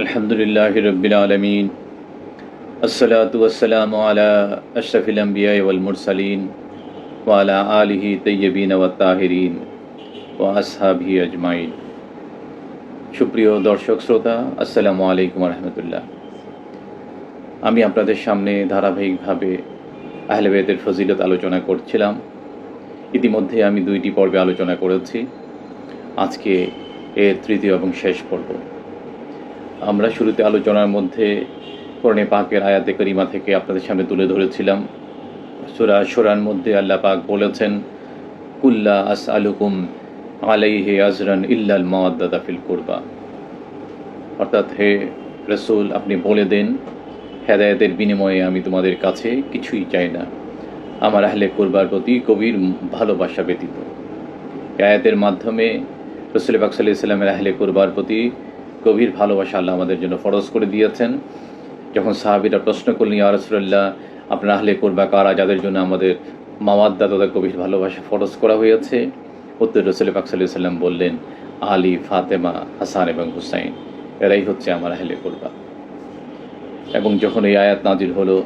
আলহামদুলিল্লাহ রবিল আলমিন আসসালাতাম আলা আশরফিল মুরসালিন ওয়ালা আলহি তৈবিন তাহরিন ও আসহাবি আজমাইন সুপ্রিয় দর্শক শ্রোতা আসসালামু আলাইকুম রহমতুল্লাহ আমি আপনাদের সামনে ধারাবাহিকভাবে আহলেবেদের ফজিলত আলোচনা করছিলাম। ইতিমধ্যে আমি দুইটি পর্বে আলোচনা করেছি। আজকে এর তৃতীয় এবং শেষ পর্ব। আমরা শুরুতে আলোচনার মধ্যে করণে পাকের আয়াতে করিমা থেকে আপনাদের সামনে তুলে ধরেছিলাম। সুরা সোরার মধ্যে আল্লাহ পাক বলেছেন, কুল্লা আস আলুকুম আলাইহে আজরান ইল্লাল মাওয়াদ্দাদা ফিল কুরবা। অর্থাৎ হে রসুল, আপনি বলে দেন, হেদায়তের বিনিময়ে আমি তোমাদের কাছে কিছুই চাই না। আমার আহলে করবার প্রতি কবির ভালোবাসা ব্যতীত। আয়াতের মাধ্যমে রসুল পাক সাল্লাহ ইসলামের আহলে করবার প্রতি গভীর ভালোবাসা আল্লাহ আমাদের জন্য ফরজ করে দিয়েছেন। যখন সাহাবিরা প্রশ্ন করলেন, ইয়া রসুল্লাহ আপনার আহলে করবা কারা? যাদের জন্য আমাদের মাওয়াদ্দা তথা গভীর ভালোবাসা ফরজ করা হয়েছে? উত্তর রসুল পাক সাল্লাম বললেন, আলী, ফাতেমা, হাসান এবং হুসাইন, এরাই হচ্ছে আমার আহলে করবা। এবং যখন এই আয়াত নাজির হলো,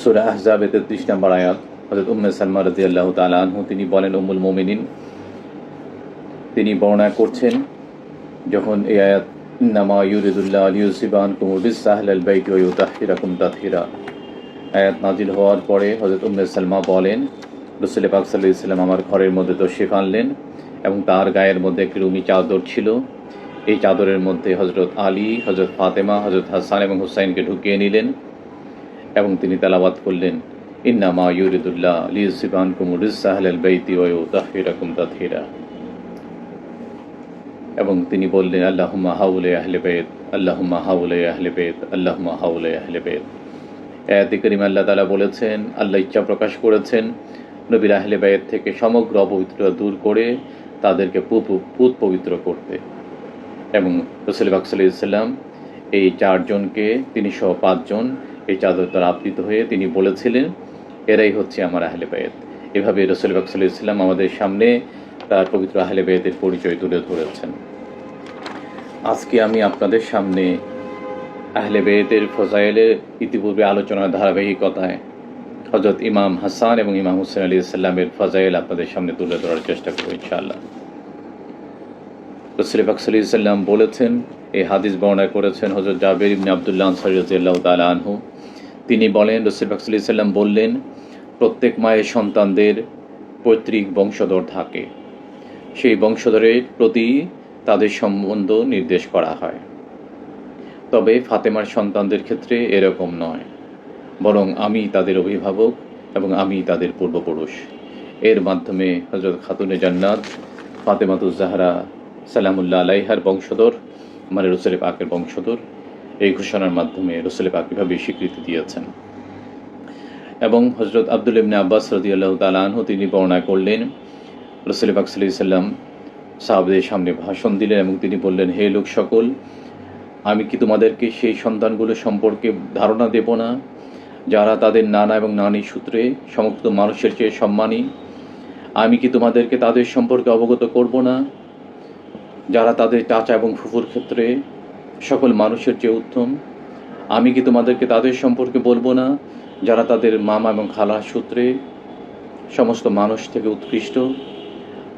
সুরা আহজাবে তেত্রিশ নম্বর আয়াত হজরত উম্মে সালমা রাজি আল্লাহ তালা আনহু, তিনি বলেন উমুল মোমিনিন, তিনি বর্ণনা করছেন যখন এই আয়াত, ইন্নামা ইউরিদুল্লাহ আলিউসিবান কুমুবিস সাহল আল বাইট ওয়ুতাহিরাকুম তাহিরা আয়াত নাজিল হওয়ার পরে হজরত উম্মে সালমা বলেন, রসুল পাক সাল্লাহ ইসলাম আমার ঘরের মধ্যে তশরিফ আনলেন এবং তার গায়ের মধ্যে একটি রুমি চাদর ছিল। এই চাদরের মধ্যে হজরত আলী হজরত ফাতেমা হজরত হাসান এবং হুসাইনকে ঢুকিয়ে নিলেন এবং তিনি তালাবাদ করলেন, ইন্নামা ইউরিদুল্লাহ লিউসিবান কুমুরিস সাহল আল বাইতি ওয়ুতাহিরাকুম তাহিরা এবং তিনি বললেন, আল্লাহুম্মা হাউলে আহলে বেদ আল্লাহুম্মা হাউলে আহলে বেদ আল্লাহুম্মা হাউলে আহলে বেদ আয়াতি করিম আল্লাহ তালা বলেছেন, আল্লাহ ইচ্ছা প্রকাশ করেছেন, নবীর আহলে বেদ থেকে সমগ্র অপবিত্রতা দূর করে তাদেরকে পুত পবিত্র করতে। এবং রসুল বাকসাল্লাম এই চারজনকে, তিনি সহ পাঁচজন এই চাদর দ্বারা আবৃত হয়ে তিনি বলেছিলেন, এরাই হচ্ছে আমার আহলে বেদ এভাবে রসুল বাকসাল্লাম আমাদের সামনে তার পবিত্র আহলে বেদের পরিচয় তুলে ধরেছেন। আজকে আমি আপনাদের সামনে আহলে বেদের ফজাইলের ইতিপূর্বে আলোচনার ধারাবাহিকতায় হজরত ইমাম হাসান এবং ইমাম হুসেন আলী ইসলামের ফজাইল আপনাদের সামনে তুলে ধরার চেষ্টা করব ইনশাআল্লাহ। রসুল ফাকসালি ইসাল্লাম বলেছেন, এই হাদিস বর্ণনা করেছেন হজরত জাবের ইবনে আবদুল্লাহ আনসারি রাজিয়াল্লাহ তালা আনহু। তিনি বলেন, রসুল ফাকসালি ইসাল্লাম বললেন, প্রত্যেক মায়ের সন্তানদের পৈতৃক বংশধর থাকে। সেই বংশধরের প্রতি তাদের সম্বন্ধ নির্দেশ করা হয়। তবে ফাতেমার সন্তানদের ক্ষেত্রে এরকম নয়। বরং আমি তাদের অভিভাবক এবং আমি তাদের পূর্বপুরুষ। এর মাধ্যমে হজরত খাতুনে জান্নাত ফাতেমাতুজ জাহরা, সালামুল্লাহ আলাইহার বংশধর মানে রসুল পাকের বংশধর, এই ঘোষণার মাধ্যমে রসুল পাক এভাবে স্বীকৃতি দিয়েছেন। এবং হজরত আব্দুল ইবনে আব্বাস রদিয়াল্লাহ তালানহ তিনি বর্ণনা করলেন রসুল পাক সাল্লাম সাহাবদের সামনে ভাষণ দিলেন এবং তিনি বললেন, হে লোক সকল, আমি কি তোমাদেরকে সেই সন্তানগুলো সম্পর্কে ধারণা দেব না, যারা তাদের নানা এবং নানি সূত্রে সমস্ত মানুষের চেয়ে সম্মানী? আমি কি তোমাদেরকে তাদের সম্পর্কে অবগত করব না, যারা তাদের চাচা এবং ফুফুর ক্ষেত্রে সকল মানুষের চেয়ে উত্তম? আমি কি তোমাদেরকে তাদের সম্পর্কে বলব না, যারা তাদের মামা এবং খালা সূত্রে সমস্ত মানুষ থেকে উৎকৃষ্ট?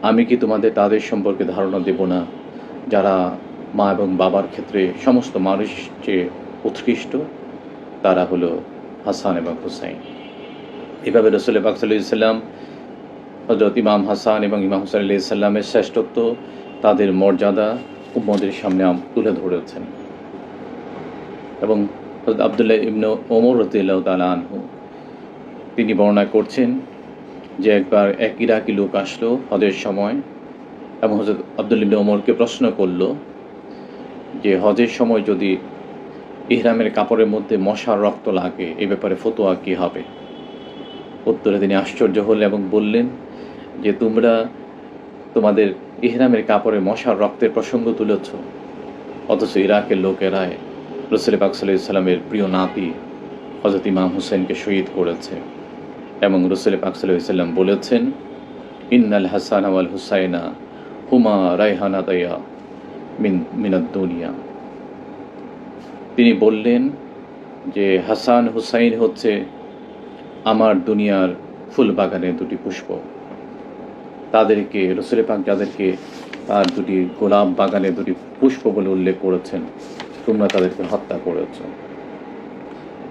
আমি কি তোমাদের তাদের সম্পর্কে ধারণা দেব না? যারা মা এবং বাবার ক্ষেত্রে সমস্ত মানুষ যে উৎকৃষ্ট, তারা হলো হাসান এবং হুসাইন। এভাবে রসুল বাকসাল্লাম হজরত ইমাম হাসান এবং ইমাম হুসাইন আলি ইসাল্লামের শ্রেষ্ঠত্ব তাদের মর্যাদা উম্মদের সামনে তুলে ধরেছেন। এবং আবদুল্লাহ ইবন ওমর রতিল্লাহ তালা আনহু, তিনি বর্ণনা করছেন যে একবার এক ইরাকি লোক আসলো হজের সময় এবং হজরত আবদুল ওমরকে প্রশ্ন করল যে হজের সময় যদি ইহরামের কাপড়ের মধ্যে মশার রক্ত লাগে এই ব্যাপারে ফতোয়া কী হবে? উত্তরে তিনি আশ্চর্য হলেন এবং বললেন যে, তোমরা তোমাদের ইহরামের কাপড়ে মশার রক্তের প্রসঙ্গ তুলেছ, অথচ ইরাকের লোকেরায় রসুল পাকসাল্লাহ ইসলামের প্রিয় নাতি হজরত ইমাম হুসেনকে শহীদ করেছে। এবং রসুল পাকসাল্লাহ ইসলাম বলেছেন, ইন্নাল হাসান আওয়াল হুসাইনা হুমা রায়হানা দয়া মিন, মিনাদ দুনিয়া। তিনি বললেন যে, হাসান হুসাইন হচ্ছে আমার দুনিয়ার ফুল বাগানে দুটি পুষ্প। তাদেরকে, রসুলে পাক যাদেরকে তার দুটি গোলাপ বাগানে দুটি পুষ্প বলে উল্লেখ করেছেন, তোমরা তাদেরকে হত্যা করেছ।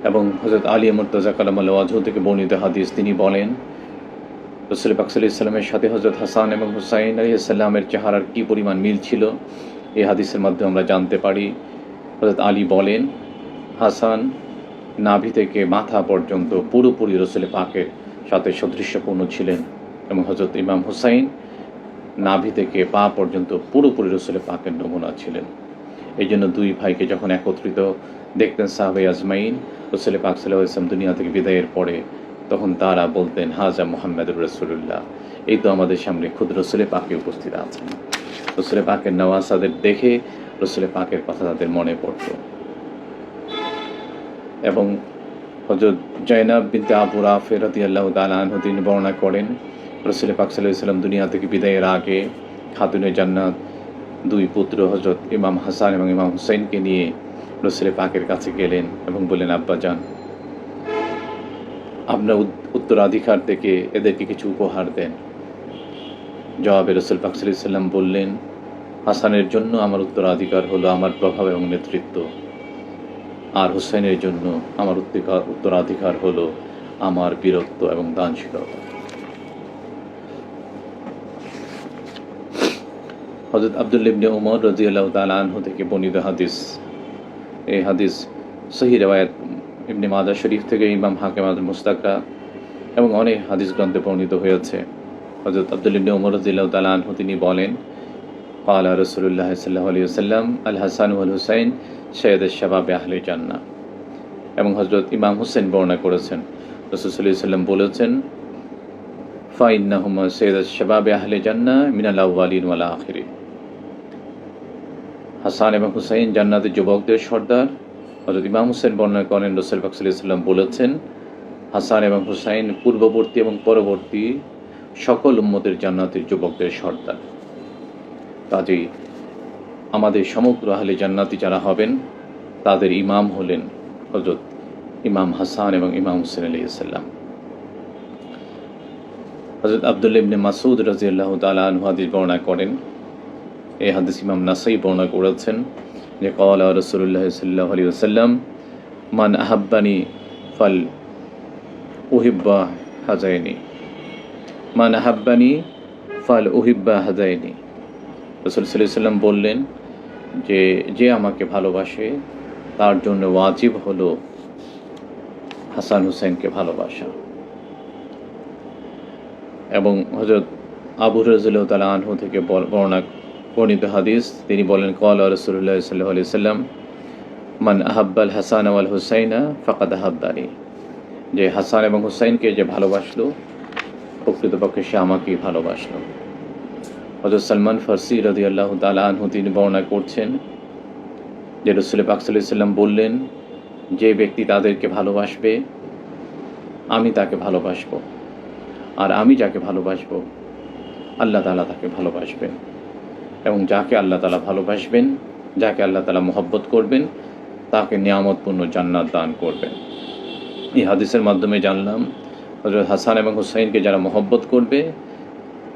এবং হজরত আলী মুর্তজা কালাম আল্লাহ আজহ থেকে বর্ণিত হাদিস তিনি বলেন, রসুল পাক সাল্লাহ ইসলামের সাথে হজরত হাসান এবং হুসাইন আলী ইসলামের চেহারার কী পরিমাণ মিল ছিল, এই হাদিসের মাধ্যমে আমরা জানতে পারি। হজরত আলী বলেন, হাসান নাভি থেকে মাথা পর্যন্ত পুরোপুরি রসুল পাকের সাথে সদৃশ্যপূর্ণ ছিলেন এবং হজরত ইমাম হুসাইন নাভি থেকে পা পর্যন্ত পুরোপুরি রসুল পাকের নমুনা ছিলেন। এই জন্য দুই ভাইকে যখন একত্রিত দেখতেন সাহাবে আজমাইন রসুল পাক সাল্লাহ ইসলাম দুনিয়া থেকে বিদায়ের পরে তখন তারা বলতেন, হাজা মোহাম্মদুর রসুল্লাহ এই তো আমাদের সামনে খুদ রসুলে পাকে উপস্থিত আছেন। রসুলে পাকের নওয়াজ তাদের দেখে রসুলে পাকের কথা তাদের মনে পড়ত। এবং হজরত জয়নাব বিনতে আবু রাফে আল্লাহ তালাহ বর্ণনা করেন রসুল পাক সাল্লাহ সাল্লাম দুনিয়া থেকে বিদায়ের আগে খাতুনে জান্নাত দুই পুত্র হজরত ইমাম হাসান এবং ইমাম হুসাইনকে নিয়ে রসুল পাকের কাছে গেলেন এবং বললেন, আব্বা যান আপনার উত্তরাধিকার থেকে এদেরকে কিছু উপহার দেন। জবাবে রসুল পাক সাল্লাম বললেন, হাসানের জন্য আমার উত্তরাধিকার হলো আমার প্রভাব এবং নেতৃত্ব। আর হুসাইনের জন্য আমার উত্তরাধিকার হলো আমার বীরত্ব এবং দানশীলতা। হজরত আব্দুল ইবনে উমর রাজিউল্লাহ তাল আনহু থেকে বর্ণিত হাদিস। এই হাদিস সহি রেওয়ায়ত ইবনে মাদা শরীফ থেকে ইমাম হাকিম আদ মুস্তাকরা এবং অনেক হাদিস গ্রন্থে বর্ণিত হয়েছে। হজরত আব্দুল ইবনে উমর রাজিউল্লাহ তাল তিনি বলেন পালা রসুল্লাহ সাল্লাহ আলী সাল্লাম আল হাসান উল হুসাইন সৈয়দ শাবাবে আহলে জান্না এবং হজরত ইমাম হুসেন বর্ণনা করেছেন। রসুল্লাহ সাল্লাম বলেছেন ফাইন্না হুমা সৈয়দ শাবাবে আহলে জান্না মিনাল আলীন ওয়ালা আখিরি হাসান এবং হুসাইন জান্নাতের যুবকদের সর্দার। হজরত ইমাম হুসেন বর্ণনা করেন, রসুল ফাকসাল্লাহ সাল্লাম বলেছেন, হাসান এবং হুসাইন পূর্ববর্তী এবং পরবর্তী সকল উম্মতের জান্নাতের যুবকদের সর্দার। কাজেই আমাদের সমগ্র আহলে জান্নাতি যারা হবেন, তাদের ইমাম হলেন হজরত ইমাম হাসান এবং ইমাম হুসেন আলী সাল্লাম। হজরত আবদুল্লা ইবনে মাসুদ রাজিয়াল্লাহ তালা আনহু হাদিস বর্ণনা করেন এই হাদিস ইমাম নাসাই বর্ণনা করেছেন যে কওয়ালা রসুল্লাহ সাল্লাহ আলী ওসাল্লাম মান আহাব্বানি ফাল উহিব্বা হাজায়নি মান আহাব্বানি ফাল উহিব্বা হাজায়নি রসুল সাল্লাম বললেন যে যে আমাকে ভালোবাসে, তার জন্য ওয়াজিব হলো হাসান হুসেনকে ভালোবাসা। এবং হজরত আবু রাজুল্লাহ তালা আনহু থেকে বর- বর্ণনা বর্ণিত হাদিস, তিনি বলেন কল রসুল্লাহ সাল্লাহ আলি সাল্লাম, মান আহাব্বাল হাসান আওয়াল হুসাইনা ফাকাদ আহাব্বানি যে হাসান এবং হুসাইনকে যে ভালোবাসলো, প্রকৃতপক্ষে সে আমাকেই ভালোবাসলো। হজরত সালমান ফার্সি রদি আল্লাহ তালা আনহু তিনি বর্ণনা করছেন যে রসুল সাল্লাম বললেন, যে ব্যক্তি তাদেরকে ভালোবাসবে, আমি তাকে ভালোবাসবো। আর আমি যাকে ভালোবাসবো, আল্লাহ তালা তাকে ভালোবাসবেন। এবং যাকে আল্লাহ তালা ভালোবাসবেন, যাকে আল্লাহ তালা মহব্বত করবেন, তাকে নিয়ামতপূর্ণ জান্নাত দান করবেন। এই হাদিসের মাধ্যমে জানলাম হজরত হাসান এবং হুসাইনকে যারা মহব্বত করবে,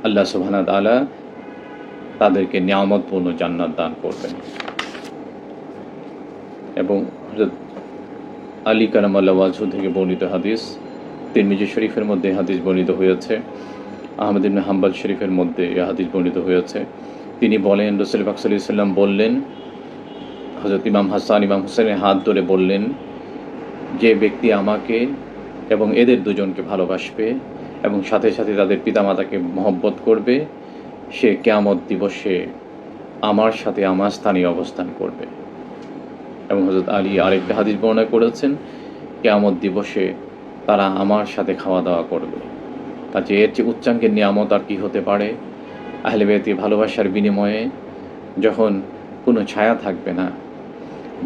আল্লাহ সুবহানা তাআলা তাদেরকে নিয়ামতপূর্ণ জান্নাত দান করবেন। এবং হজরত আলী কারাম আল্লাহ ওয়াজহু থেকে বর্ণিত হাদিস, তিরমিজি শরীফের মধ্যে হাদিস বর্ণিত হয়েছে, আহমদ ইবনে হাম্বাল শরীফের মধ্যে এই হাদিস বর্ণিত হয়েছে। তিনি বলেন, রসুল সাল্লাম বললেন হজরত ইমাম হাসান, ইমাম হুসেনের হাত ধরে বললেন, যে ব্যক্তি আমাকে এবং এদের দুজনকে ভালোবাসবে এবং সাথে সাথে তাদের পিতামাতাকে মহব্বত করবে, সে কেয়ামত দিবসে আমার সাথে আমার স্থানে অবস্থান করবে। এবং হজরত আলী আরেকটা হাদিস বর্ণনা করেছেন, কেয়ামত দিবসে তারা আমার সাথে খাওয়া দাওয়া করবে কাজে এর যে উচ্চাঙ্গের নিয়ামত আর কি হতে পারে? আহলে বেতি ভালোবাসার বিনিময়ে যখন কোনো ছায়া থাকবে না,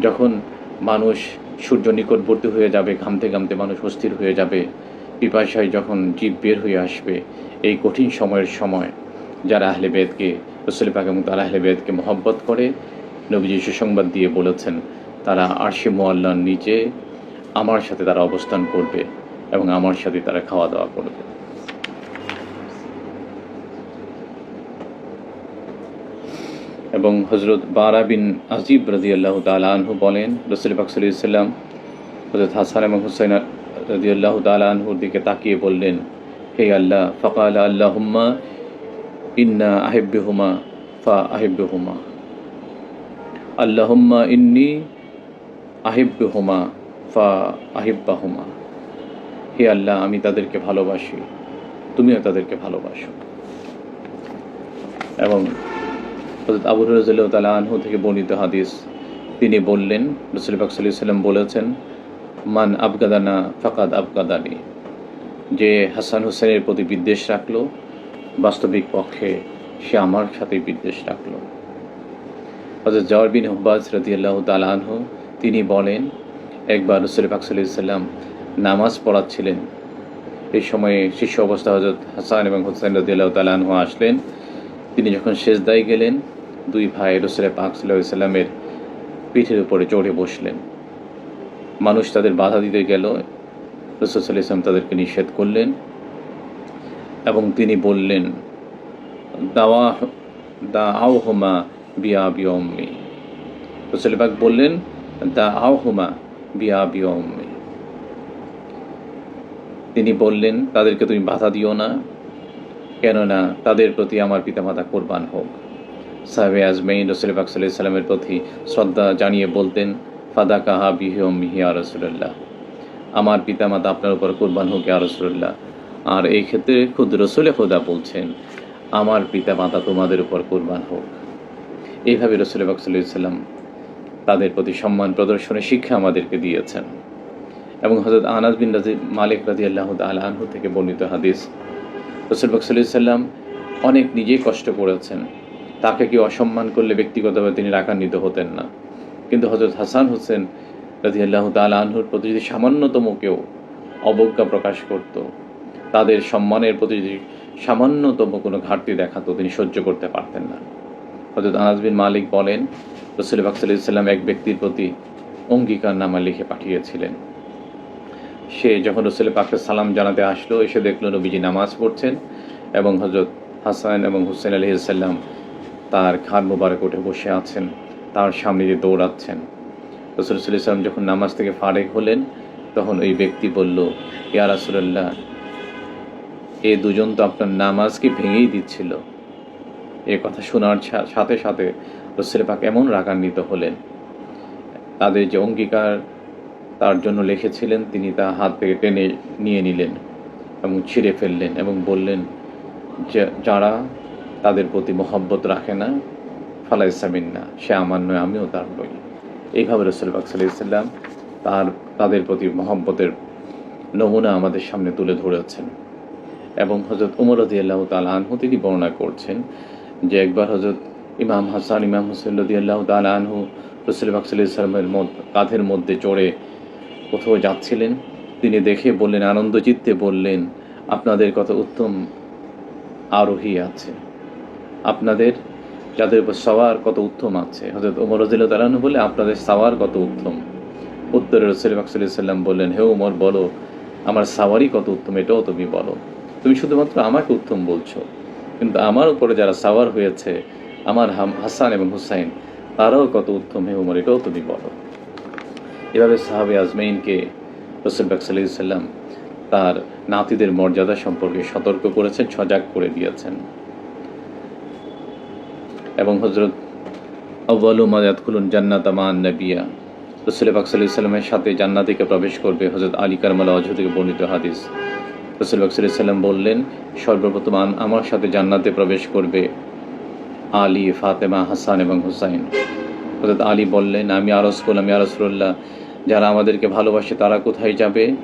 যখন মানুষ সূর্য নিকটবর্তী হয়ে যাবে, ঘামতে ঘামতে মানুষ অস্থির হয়ে যাবে, পিপাসায় যখন জীব বের হয়ে আসবে, এই কঠিন সময়ের সময় যারা আহলে বেদকে রসুল পাক এবং তারা আহলে বেদকে মহব্বত করে নবীজি সুসংবাদ দিয়ে বলেছেন, তারা আরশি মোয়াল্লার নিচে আমার সাথে তারা অবস্থান করবে এবং আমার সাথে তারা খাওয়া দাওয়া করবে। এবং হজরত বারা বিন আজিব রাজি আল্লাহ তালহু বলেন, রসুল পাক সাল্লাম হজরত হাসান এবং হুসাইন রাজি আল্লাহ তালহুর দিকে তাকিয়ে বললেন, হে আল্লাহ, ফকাল আল্লাহুম্মা ইন্না আহিব্যহুমা ফা আহিব্যহুমা আল্লাহুম্মা ইন্নি আহিব্যহুমা ফা আহিব্বাহুমা। হে আল্লাহ, আমি তাদেরকে ভালোবাসি, তুমিও তাদেরকে ভালোবাসো। এবং হজরত আবু রাজিল্লাহ তালা আনহু থেকে বর্ণিত হাদিস। তিনি বললেন, রসুল পাক সাল্লাহ সাল্লাম বলেছেন, মান আবগাদানা ফাকাদ আবগাদানি। যে হাসান হোসেনের প্রতি বিদ্বেষ রাখল, বাস্তবিক পক্ষে সে আমার সাথে বিদ্বেষ রাখল। হজরত জওয়ার বিন হুবাজ রদি আল্লাহ তালানহু তিনি বলেন, একবার রসুল পাক সাল্লাহ সাল্লাম নামাজ পড়াচ্ছিলেন। এই সময়ে শিষ্য অবস্থা হজরত হাসান এবং হোসেন রদি আল্লাহ তালানহু আসলেন। তিনি যখন শেষদায় গেলেন, দুই ভাই রসুল পাক সাল্লামের পিঠের উপরে চড়ে বসলেন। মানুষ তাদের বাধা দিতে গেল, রসুল সাল্লাহ ইসলাম তাদেরকে নিষেধ করলেন এবং তিনি বললেন দাওয়া দা আও হোমা বিয়া বিয়ম্মি রসুল পাক বললেন দা আও হোমা বিয়া বিয়ম্মি তিনি বললেন, তাদেরকে তুমি বাধা দিও না। কেননা তাদের প্রতি আমার পিতামাতা কোরবান হোক। সাহেবে আজমাইন রসুল পাক সাল্লাহ সাল্লামের প্রতি শ্রদ্ধা জানিয়ে বলতেন ফাদা কাহা বিহিয়ম মিহিয়া রসুল্লাহ আমার পিতামাতা আপনার উপর কোরবান হোক ইয়া রসুল্লাহ আর এই ক্ষেত্রে খুদ রসুলে খোদা বলছেন, আমার পিতামাতা তোমাদের উপর কোরবান হোক। এইভাবে রসুল পাক তাদের প্রতি সম্মান প্রদর্শনের শিক্ষা আমাদেরকে দিয়েছেন। এবং হজরত আনাজ বিন রাজি, মালিক রাজি আল্লাহ আনহু থেকে বর্ণিত হাদিস রসুল বাক সাল্লাম অনেক নিজেই কষ্ট করেছেন। তাকে কেউ অসম্মান করলে ব্যক্তিগতভাবে তিনি রাগান্বিত হতেন না। কিন্তু হজরত হাসান হোসেন রাজি আল্লাহ তাল আনহুর প্রতি যদি সামান্যতম কেউ অবজ্ঞা প্রকাশ করত, তাদের সম্মানের প্রতি যদি সামান্যতম কোনো ঘাটতি দেখাতো, তিনি সহ্য করতে পারতেন না। হজরত আনাজ বিন মালিক বলেন রসুল বাক সাল্লাম এক ব্যক্তির প্রতি অঙ্গীকার নামা লিখে পাঠিয়েছিলেন। সে যখন রসুল পাককে সালাম জানাতে আসলো, এসে দেখল নবীজি নামাজ পড়ছেন এবং হজরত হাসান এবং হুসেন আলহি সাল্লাম তার খান মুবারক উঠে বসে আছেন, তার সামনে দিয়ে দৌড়াচ্ছেন। রসুল সাল্লাম যখন নামাজ থেকে ফারেক হলেন, তখন ওই ব্যক্তি বলল, ইয়া রাসুল্লাহ এ দুজন তো আপনার নামাজকে ভেঙেই দিচ্ছিল। এ কথা শোনার সাথে সাথে রসুল পাক এমন রাগান্বিত হলেন। তাদের যে অঙ্গীকার তার জন্য লিখেছিলেন, তিনি তা হাত থেকে টেনে নিয়ে নিলেন এবং ছিঁড়ে ফেললেন এবং বললেন, যে, যারা তাদের প্রতি মহব্বত রাখে না ফালাই সামিন না সে আমার নয়, আমিও তার নই। এইভাবে রসুলবাক সাল্লাম তার, তাদের প্রতি মহব্বতের নমুনা আমাদের সামনে তুলে ধরেছেন। এবং হজরত উমর রদি আল্লাহ তাল আনহু তিনি বর্ণনা করছেন যে একবার হজরত ইমাম হাসান, ইমাম হুসেন রদি আল্লাহ তাল আনহু রসুলবাক সাল্লামের কাঁধের মধ্যে চড়ে কোথাও যাচ্ছিলেন? তিনি দেখে বললেন আনন্দ চিত্তে বললেন, আপনাদের কত উত্তম আরোহী আছে। আপনাদের, যাদের উপর সওয়ার কত উত্তম আছে? হজরত ওমর রজিল তালানু বলে আপনাদের সাওয়ার কত উত্তম? উত্তরে রসুল সাল্লাম বললেন, হে উমর বলো, আমার সাওয়ারই কত উত্তম, এটাও তুমি বলো। তুমি শুধুমাত্র আমাকে উত্তম বলছো। কিন্তু আমার উপরে যারা সাওয়ার হয়েছে, আমার হাসান এবং হুসাইন, তারাও কত উত্তম, হে উমর এটাও তুমি বলো। এভাবে সাহাবে আজমাইনকে রসুলবাক সাল্লাম তার নাতিদের মর্যাদা সম্পর্কে সতর্ক করেছেন, সজাগ করে দিয়েছেন। এবং হজরত আব্বালু মাজাদ খুলুন জান্নাত আমান নবিয়া, রসুল পাক সাল্লামের সাথে জান্নাতিকে প্রবেশ করবে হজরত আলী কারমালা অজহ থেকে বর্ণিত হাদিস। রসুল পাক সাল্লাম বললেন, সর্বপ্রথম আমার সাথে জান্নাতে প্রবেশ করবে আলী, ফাতেমা, হাসান এবং হুসাইন। হজরত আলী বললেন, আমি আরস করলাম ইয়ারসুল্লাহ যারা আমাদেরকে ভালোবাসে তারা কোথায় যাবে?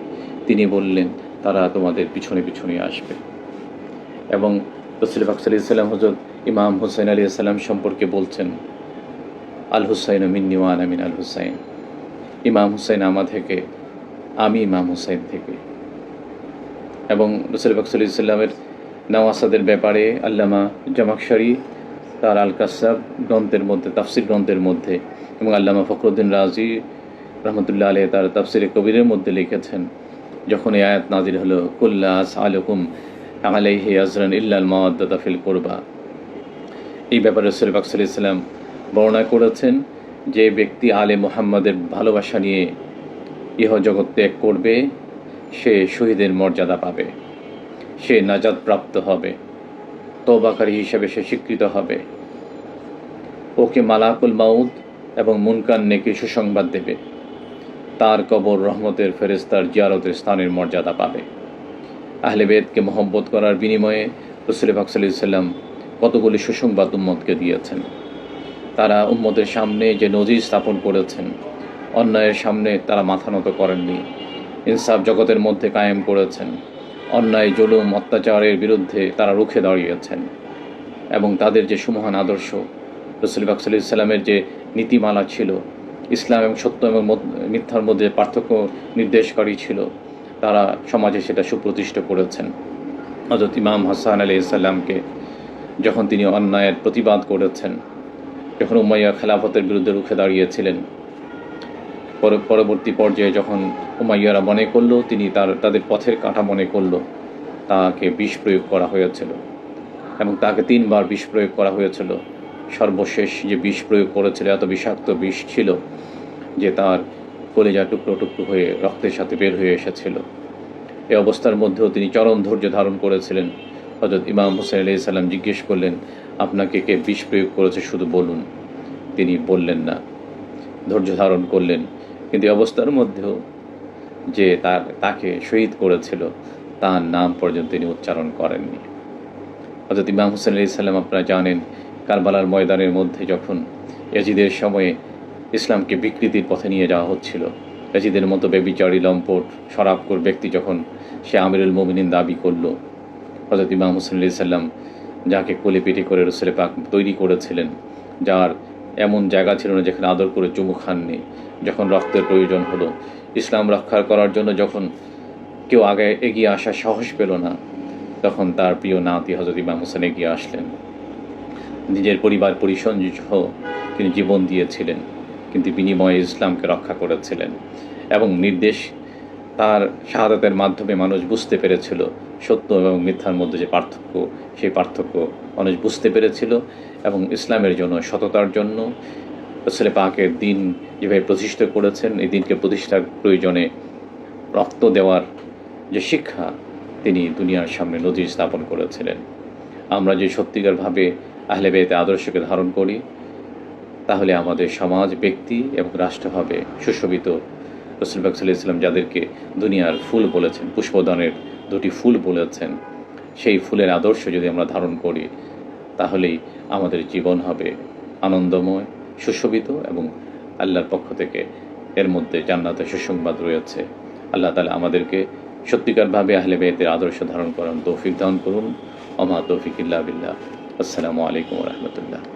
তিনি বললেন, তারা তোমাদের পিছনে পিছনে আসবে। এবং রসুল ফাকসাল্লাম হজরত ইমাম হুসাইন আলী আসসালাম সম্পর্কে বলছেন, আল হুসাইন মিন্নিওয়ান আমিন আল হুসাইন। ইমাম হুসাইন আমা থেকে, আমি ইমাম হুসাইন থেকে। এবং রসুল ফাকসাল্লামের নওয়াসাদের ব্যাপারে আল্লামা জামাকশারি তার আল কাসাব গ্রন্থের মধ্যে, তাফসির গ্রন্থের মধ্যে, এবং আল্লামা ফখরুদ্দিন রাজি রহমতুল্লাহ আলহ তার তাফসিরে কবিরের মধ্যে লিখেছেন, যখন এই আয়াত নাজির হলো কুল্লাস আলকুম আলাইহি আজরান ইল্লাল মাওয়াদ্দাতা ফিল কোরবা। এই ব্যাপারে সৈরবাক ইসলাম বর্ণনা করেছেন যে ব্যক্তি আলে মোহাম্মদের ভালোবাসা নিয়ে ইহ জগৎ ত্যাগ করবে, সে শহীদের মর্যাদা পাবে, সে নাজাদ প্রাপ্ত হবে। তবাকারী হিসেবে সে স্বীকৃত হবে। ওকে মালাকুল মাউদ এবং মুনকান নেকি সুসংবাদ দেবে। তার কবর রহমতের ফেরেস্তার জিয়ারতের স্থানের মর্যাদা পাবে। আহলে বেদকে মহব্বত করার বিনিময়ে রসুল সাল্লাম কতগুলি সুসংবাদ উম্মতকে দিয়েছেন। তারা উম্মতের সামনে যে নজির স্থাপন করেছেন, অন্যায়ের সামনে তারা মাথা নত করেননি, ইনসাফ জগতের মধ্যে কায়েম করেছেন। অন্যায়, জুলুম, অত্যাচারের বিরুদ্ধে তারা রুখে দাঁড়িয়েছেন এবং তাদের যে সুমহান আদর্শ রসুলবাক সাল্লামের যে নীতিমালা ছিল, ইসলাম এবং সত্য এবং মিথ্যার মধ্যে পার্থক্য নির্দেশকারী ছিল, তারা সমাজে সেটা সুপ্রতিষ্ঠিত করেছেন। হজরত ইমাম হাসান আলি ইসাল্লামকে যখন তিনি অন্যায়ের প্রতিবাদ করেছেন, যখন উমাইয়া খেলাফতের বিরুদ্ধে রুখে দাঁড়িয়েছিলেন পর- পরবর্তী পর্যায়ে যখন উমাইয়ারা মনে করল তিনি তার তাদের পথের কাঁটা মনে করল, তাকে বিষ প্রয়োগ করা হয়েছিল এবং তাকে তিনবার বিষ প্রয়োগ করা হয়েছিল। সর্বশেষ যে বিষ প্রয়োগ করেছিল, এত বিষাক্ত বিষ ছিল যে তার কলেজা টুকরো টুকরো হয়ে রক্তের সাথে বের হয়ে এসেছিল। এ অবস্থার মধ্যেও তিনি চরম ধৈর্য ধারণ করেছিলেন। হজরত ইমাম হোসেন আলি সাল্লাম জিজ্ঞেস করলেন, আপনাকে কে বিষ প্রয়োগ করেছে শুধু বলুন? তিনি বললেন না। ধৈর্য ধারণ করলেন। কিন্তু অবস্থার মধ্যেও যে তার, তাকে শহীদ করেছিল, তার নাম পর্যন্ত তিনি উচ্চারণ করেননি। হজরত ইমাম হোসেন আলি সাল্লাম আপনারা জানেন, কারবালার ময়দানের মধ্যে যখন এজিদের সময়ে ইসলামকে বিকৃতির পথে নিয়ে যাওয়া হচ্ছিল এজিদের মতো বেবিচারী, লম্পট, শরাবকর ব্যক্তি যখন সে আমিরুল মোমিনিন দাবি করল হজরত ইমাম হোসেন আলি সাল্লাম যাকে কোলে পিটি করে রসুল পাক তৈরি করেছিলেন, যার এমন জায়গা ছিল না যেখানে আদর করে চুমু খাননি। যখন রক্তের প্রয়োজন হলো, ইসলাম রক্ষা করার জন্য যখন কেউ আগে এগিয়ে আসার সাহস পেল না, তখন তার প্রিয় নাতি হজরত ইমাম হোসেন এগিয়ে আসলেন। নিজের পরিবার সহ তিনি জীবন দিয়েছিলেন, কিন্তু বিনিময়ে ইসলামকে রক্ষা করেছিলেন এবং নির্দেশ তার শাহাদাতের মাধ্যমে মানুষ বুঝতে পেরেছিল সত্য এবং মিথ্যার মধ্যে যে পার্থক্য, সেই পার্থক্য মানুষ বুঝতে পেরেছিল এবং ইসলামের জন্য, সততার জন্য রসুল পাকের দিন যেভাবে প্রতিষ্ঠিত করেছেন, এই দিনকে প্রতিষ্ঠার প্রয়োজনে রক্ত দেওয়ার যে শিক্ষা তিনি দুনিয়ার সামনে নজির স্থাপন করেছিলেন। আমরা যে সত্যিকারভাবে আহলে বেতে আদর্শকে ধারণ করি, তাহলে আমাদের সমাজ, ব্যক্তি এবং রাষ্ট্র হবে সুশোভিত। রসুলবাক সাল্লাহ ইসলাম যাদেরকে দুনিয়ার ফুল বলেছেন, পুষ্পদানের দুটি ফুল বলেছেন, সেই ফুলের আদর্শ যদি আমরা ধারণ করি, তাহলেই আমাদের জীবন হবে আনন্দময়, সুশোভিত এবং আল্লাহর পক্ষ থেকে এর মধ্যে জান্নাতে সুসংবাদ রয়েছে। আল্লাহ তালা আমাদেরকে সত্যিকারভাবে আহলে বেতের আদর্শ ধারণ করেন তৌফিক দান করুন। অমা তৌফিক ইল্লা বিল্লাহ। আসসালামু আলাইকুম রহমতুল্লাহ।